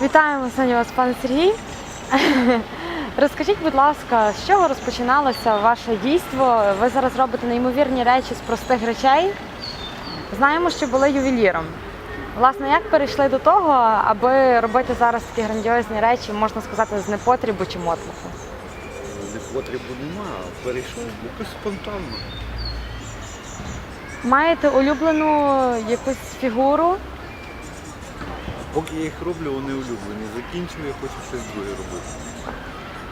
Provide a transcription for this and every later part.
Вітаємо сьогодні вас, пане Сергій. Розкажіть, будь ласка, з чого розпочиналося ваше дійство? Ви зараз робите неймовірні речі з простих речей. Знаємо, що були ювеліром. Власне, як перейшли до того, аби робити зараз такі грандіозні речі, можна сказати, з непотрібу чи мотлуху? Не потребу нема, а перейшов якось спонтанно. Маєте улюблену якусь фігуру? Поки я їх роблю, вони улюблені. Закінчую, я хочу щось друге робити.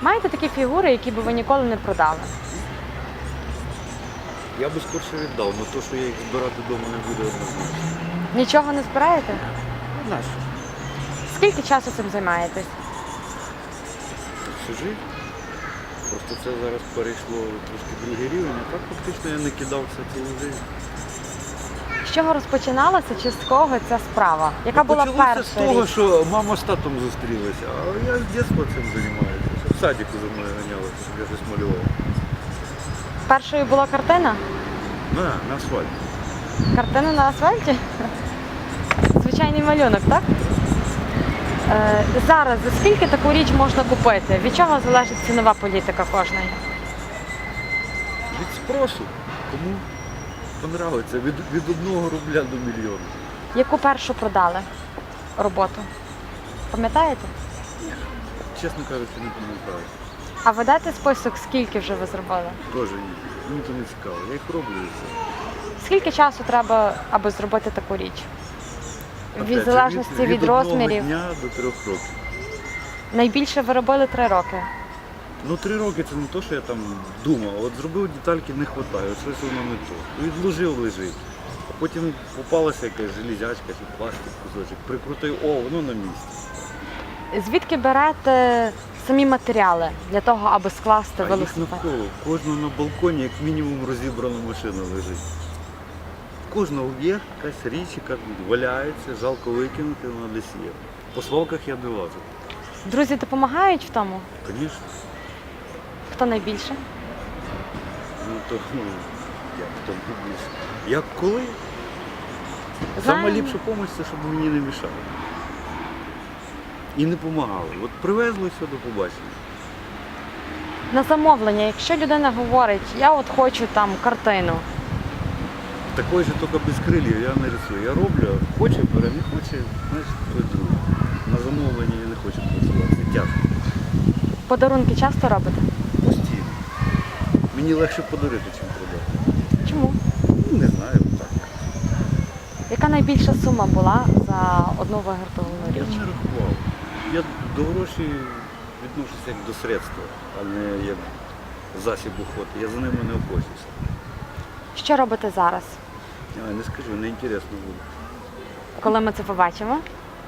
Маєте такі фігури, які би ви ніколи не продали? Я би скорше віддав, але то, що я їх збирати вдома не буду однозначно. Нічого не збираєте? Нащо? Скільки часу цим займаєтесь? Життя. Просто це зараз перейшло трошки другий рівень, а так фактично я не кидався цілу життя. З чого розпочиналася чи з кого ця справа? Яка була Ну, Почалося перша з того, річ? що мама з татом зустрілися, а я з дитинства цим займаюся. Ще В садіку за мною ганялися, щоб я щось малював. Першою була картина? На, на асфальті. Картина на асфальті? Звичайний малюнок, так? Е, зараз за скільки таку річ можна купити? Від чого залежить цінова політика кожної? Від спросу. Кому понравиться. Від, від одного рубля до мільйона. Яку першу продали роботу? Пам'ятаєте? Чесно кажучи, не пам'ятаю. А ведете список, скільки вже ви зробили? Теж ні. Мені то не цікаво. Я їх роблю і все. Скільки часу треба, аби зробити таку річ? Опять Від же, залежності від, одного розмірів. дня до трьох років. Найбільше ви робили три роки. Ну три роки це не то, що я там думав. От зробив детальки, не вистачає, щось воно не то. Відложив лежить. А потім попалася якась железячка чи пластик кусочок. Прикрутив, о, воно на місці. Звідки берете самі матеріали для того, аби скласти А їх велосипед? навколо. Кожного на балконі як мінімум розібрана машина лежить. Кожного є якась річ, яка валяється, жалко викинути, вона десь є. По свалках я не лазу. Друзі допомагають в тому? Звісно, Хто найбільше? ну то ну, як то більше. Як коли? Знаємо. Саме ліпша допомога це, щоб мені не мішали. І не допомагали. От привезли все до побачення. На замовлення, якщо людина говорить, я от хочу там картину, Такої ж тільки без крилів я не рисую. Я роблю, хоче бере, не хоче, значить друге. На замовлення я не хочу працювати. Це тяжко. подарунки часто робите? Мені легше подарити, ніж продати. Чому? Ну, не знаю, так. Яка найбільша сума була за одну виготовлену Я річ? не рахував. Я до грошей відношуся як до средства, а не як засіб охоти. Я за ними не охочуся. Що робите зараз, Я не скажу, не інтересно буде. коли ми це побачимо?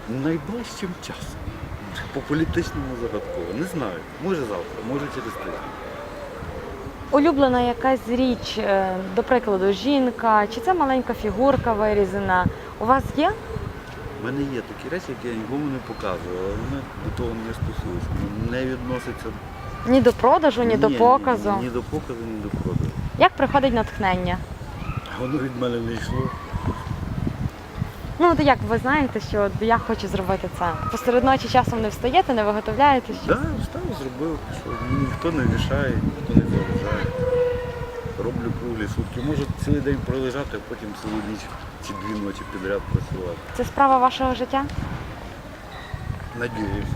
Найближчим часом. По політичному загадково. Не знаю. Може завтра, може через тиждень. Улюблена якась річ, е, до прикладу, жінка, чи це маленька фігурка вирізана? У вас є? У мене є такі речі, які я нікому не показую, але вони до того не стосуються. Не відносяться Ні до продажу, ні, до показу. Ні, ні до показу, ні до продажу. Як приходить натхнення? Воно від мене не йшло. Ну, то як ви знаєте, що я хочу зробити це? Посеред ночі часом не встаєте, не виготовляєте щось? Так, да, встав, зробив, пішов. Ніхто не мішає, ніхто не заважає. Роблю круглі сутки. Можу цілий день пролежати, а потім цілу ніч чи дві ночі підряд працювати. Це справа вашого життя? Надіюсь.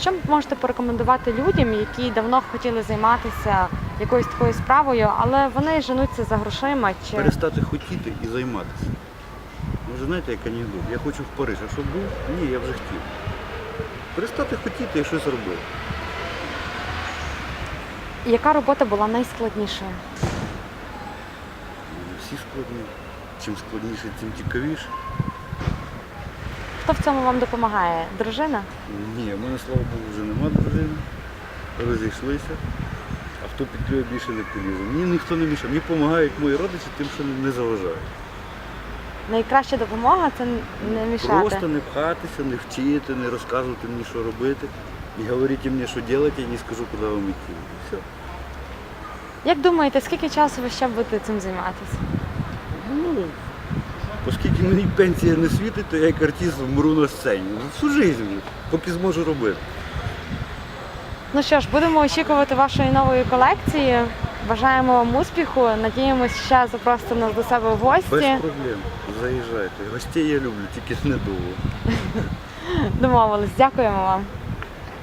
Що можете порекомендувати людям, які давно хотіли займатися якоюсь такою справою, але вони женуться за грошима чи Перестати хотіти і займатися. Ви вже знаєте, як анекдот. Я хочу в Париж, а що був? Ні, я вже хотів. Перестати хотіти і щось робити. яка робота була найскладнішою? Всі складні. Чим складніше, тим цікавіше. Хто в цьому вам допомагає? Дружина? Ні, в мене, слава Богу, вже нема дружини. Розійшлися. А хто петлює більше не полізе. Мені ніхто не мішає. Мені допомагають мої родичі тим, що не заважають. Найкраща допомога це не мішати. Просто не пхатися, не вчити, не розказувати мені, що робити. І говорити мені, що робити, я не скажу, куди вам йти. Все. Як думаєте, скільки часу ви ще будете цим займатися? Ну, Оскільки мені пенсія не світить, то я як артист вмру на сцені. Ну, Всю життя, поки зможу робити. Ну що ж, будемо очікувати вашої нової колекції. Бажаємо вам успіху. Надіємося, ще запросите нас до себе в Без гості. проблем. Заїжджайте. Гостей я люблю, тільки недовго. Домовились. Дякуємо вам.